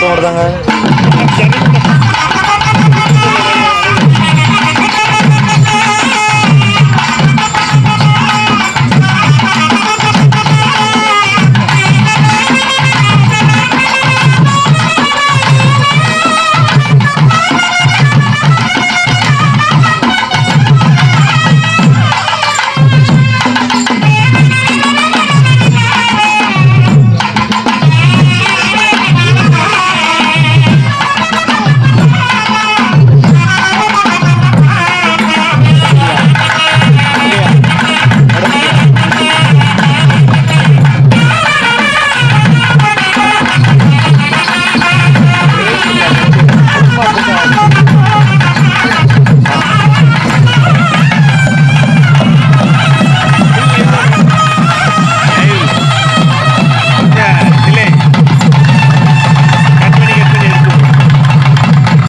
ஓட்டம் ஓடுதாங்க